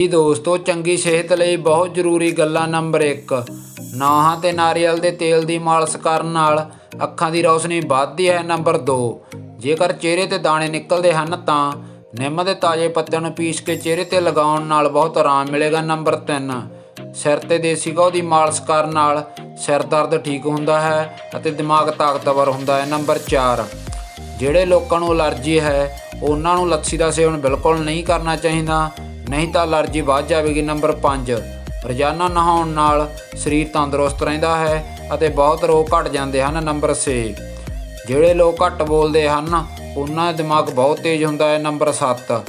ਜੀ ਦੋਸਤੋ, ਚੰਗੀ ਸਿਹਤ ਲਈ ਬਹੁਤ ਜ਼ਰੂਰੀ ਗੱਲਾਂ ਨੰਬਰ 1 ਨਾਹਾਂ ਤੇ ਨਾਰੀਅਲ ਦੇ ਤੇਲ ਦੀ ਮਾਲਿਸ਼ ਕਰਨ ਨਾਲ ਅੱਖਾਂ ਦੀ ਰੌਸ਼ਨੀ ਵੱਧਦੀ ਹੈ ਨੰਬਰ 2 ਜੇਕਰ ਚਿਹਰੇ ਤੇ ਦਾਣੇ ਨਿਕਲਦੇ ਹਨ ਤਾਂ ਨਿੰਮ ਦੇ ਤਾਜ਼ੇ ਪੱਤਿਆਂ ਨੂੰ ਪੀਸ ਕੇ ਚਿਹਰੇ ਤੇ ਲਗਾਉਣ ਨਾਲ ਬਹੁਤ ਆਰਾਮ ਮਿਲੇਗਾ ਨੰਬਰ 3 ਸਿਰ ਤੇ ਦੇਸੀ ਘਾਹ ਦੀ ਮਾਲਿਸ਼ ਕਰਨ ਨਾਲ ਸਿਰ ਦਰਦ ਠੀਕ ਹੁੰਦਾ ਹੈ ਅਤੇ ਦਿਮਾਗ ਤਾਕਤਵਰ ਹੁੰਦਾ ਹੈ ਨੰਬਰ 4 ਜਿਹੜੇ ਲੋਕਾਂ ਨੂੰ ਅਲਰਜੀ ਹੈ, ਉਹਨਾਂ ਨੂੰ ਲੱਸੀ ਦਾ ਸੇਵਨ ਬਿਲਕੁਲ ਨਹੀਂ ਕਰਨਾ ਚਾਹੀਦਾ। ਨਹੀਂ ਤਾਂ ਅਲਰਜੀ ਵੱਧ ਜਾਵੇਗੀ, ਨੰਬਰ 5 ਰੋਜ਼ਾਨਾ ਨਹਾਉਣ ਨਾਲ ਸਰੀਰ ਤੰਦਰੁਸਤ ਰਹਿੰਦਾ ਹੈ ਅਤੇ ਬਹੁਤ ਰੋਗ ਘਟ ਜਾਂਦੇ ਹਨ, ਨੰਬਰ 6 ਜਿਹੜੇ ਲੋਕ ਘੱਟ ਬੋਲਦੇ ਹਨ, ਉਹਨਾਂ ਦਾ ਦਿਮਾਗ ਬਹੁਤ ਤੇਜ਼ ਹੁੰਦਾ ਹੈ, ਨੰਬਰ 7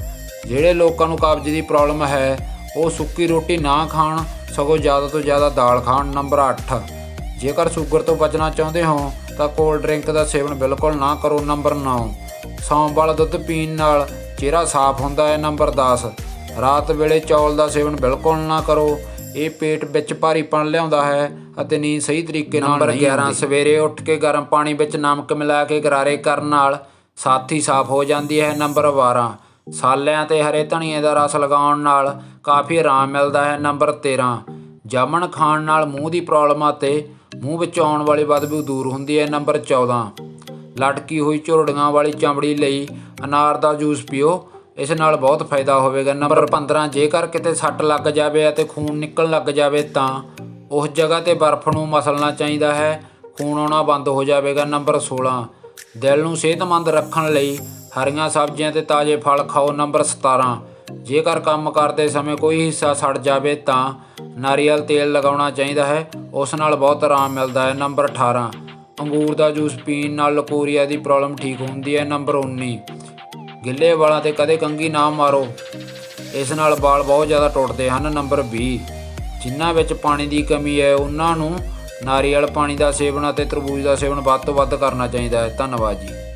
ਜਿਹੜੇ ਲੋਕਾਂ ਨੂੰ ਕਬਜ਼ ਦੀ ਪ੍ਰੋਬਲਮ ਹੈ, ਉਹ ਸੁੱਕੀ ਰੋਟੀ ਨਾ ਖਾਣ, ਸਗੋਂ ਜ਼ਿਆਦਾ ਤੋਂ ਜ਼ਿਆਦਾ ਦਾਲ ਖਾਣ, ਨੰਬਰ 8 ਜੇਕਰ ਸ਼ੂਗਰ ਤੋਂ ਬਚਣਾ ਚਾਹੁੰਦੇ ਹੋ, ਤਾਂ ਕੋਲਡ ਡਰਿੰਕ ਦਾ ਸੇਵਨ ਬਿਲਕੁਲ ਨਾ ਕਰੋ, ਨੰਬਰ 9 ਸੌਂਫ ਵਾਲਾ ਦੁੱਧ ਪੀਣ ਨਾਲ ਚਿਹਰਾ ਸਾਫ਼ ਹੁੰਦਾ ਹੈ, ਨੰਬਰ 10 ਰਾਤ ਵੇਲੇ ਚੌਲ ਦਾ ਸੇਵਨ ਬਿਲਕੁਲ ਨਾ ਕਰੋ। ਇਹ ਪੇਟ ਵਿੱਚ ਭਾਰੀਪਣ ਲਿਆਉਂਦਾ ਹੈ ਅਤੇ ਨੀਂਦ ਸਹੀ ਤਰੀਕੇ ਨਾਲ ਨੰਬਰ 11 ਸਵੇਰੇ ਉੱਠ ਕੇ ਗਰਮ ਪਾਣੀ ਵਿੱਚ ਨਮਕ ਮਿਲਾ ਕੇ ਗਰਾਰੇ ਕਰਨ ਨਾਲ ਸਾਥੀ ਸਾਫ਼ ਹੋ ਜਾਂਦੀ ਹੈ। ਨੰਬਰ 12 ਸਾਲਿਆਂ ਤੇ ਹਰੇ ਧਨੀਏ ਦਾ ਰਸ ਲਗਾਉਣ ਨਾਲ ਕਾਫੀ ਆਰਾਮ ਮਿਲਦਾ ਹੈ। ਨੰਬਰ 13 ਜਾਮਣ ਖਾਣ ਨਾਲ ਮੂੰਹ ਦੀ ਪ੍ਰੋਬਲਮ ਅਤੇ ਮੂੰਹ ਵਿੱਚ ਆਉਣ ਵਾਲੀ ਬਦਬੂ ਦੂਰ ਹੁੰਦੀ ਹੈ। ਨੰਬਰ 14 ਲਟਕੀ ਹੋਈ ਝੁਰੜੀਆਂ ਵਾਲੀ ਚਮੜੀ ਲਈ ਅਨਾਰ ਦਾ ਜੂਸ ਪੀਓ। ਇਸ ਨਾਲ ਬਹੁਤ ਫਾਇਦਾ ਹੋਵੇਗਾ। ਨੰਬਰ 15 ਜੇਕਰ ਕਿਤੇ ਸੱਟ ਲੱਗ ਜਾਵੇ ਅਤੇ ਖੂਨ ਨਿਕਲਣ ਲੱਗ ਜਾਵੇ ਤਾਂ ਉਸ ਜਗ੍ਹਾ ਤੇ ਬਰਫ਼ ਨੂੰ ਮਸਲਣਾ ਚਾਹੀਦਾ ਹੈ। ਖੂਨ ਆਉਣਾ ਬੰਦ ਹੋ ਜਾਵੇਗਾ। ਨੰਬਰ 16 ਦਿਲ ਨੂੰ ਸਿਹਤਮੰਦ ਰੱਖਣ ਲਈ ਹਰੀਆਂ ਸਬਜ਼ੀਆਂ ਤੇ ਤਾਜ਼ੇ ਫਲ ਖਾਓ। ਨੰਬਰ 17 ਜੇਕਰ ਕੰਮ ਕਰਦੇ ਸਮੇਂ ਕੋਈ ਹਿੱਸਾ ਸੜ ਜਾਵੇ ਤਾਂ ਨਾਰੀਅਲ ਤੇਲ ਲਗਾਉਣਾ ਚਾਹੀਦਾ ਹੈ। ਉਸ ਨਾਲ ਬਹੁਤ ਆਰਾਮ ਮਿਲਦਾ ਹੈ। ਨੰਬਰ 18 ਅੰਗੂਰ ਦਾ ਜੂਸ ਪੀਣ ਨਾਲ ਲਕੋਰੀਆ ਦੀ ਪ੍ਰੋਬਲਮ ਠੀਕ ਹੁੰਦੀ ਹੈ। ਨੰਬਰ 19 ਗਿੱਲੇ ਵਾਲਾਂ ਤੇ ਕਦੇ ਕੰਘੀ ਨਾ ਮਾਰੋ। ਇਸ ਨਾਲ ਵਾਲ ਬਹੁਤ ਜ਼ਿਆਦਾ ਟੁੱਟਦੇ ਹਨ, ਨੰਬਰ 20 ਜਿਨ੍ਹਾਂ ਵਿੱਚ ਪਾਣੀ ਦੀ ਕਮੀ ਹੈ, ਉਹਨਾਂ ਨੂੰ ਨਾਰੀਅਲ ਪਾਣੀ ਦਾ ਸੇਵਨ ਅਤੇ ਤਰਬੂਜ ਦਾ ਸੇਵਨ ਵੱਧ ਤੋਂ ਵੱਧ ਕਰਨਾ ਚਾਹੀਦਾ ਹੈ। ਧੰਨਵਾਦ ਜੀ।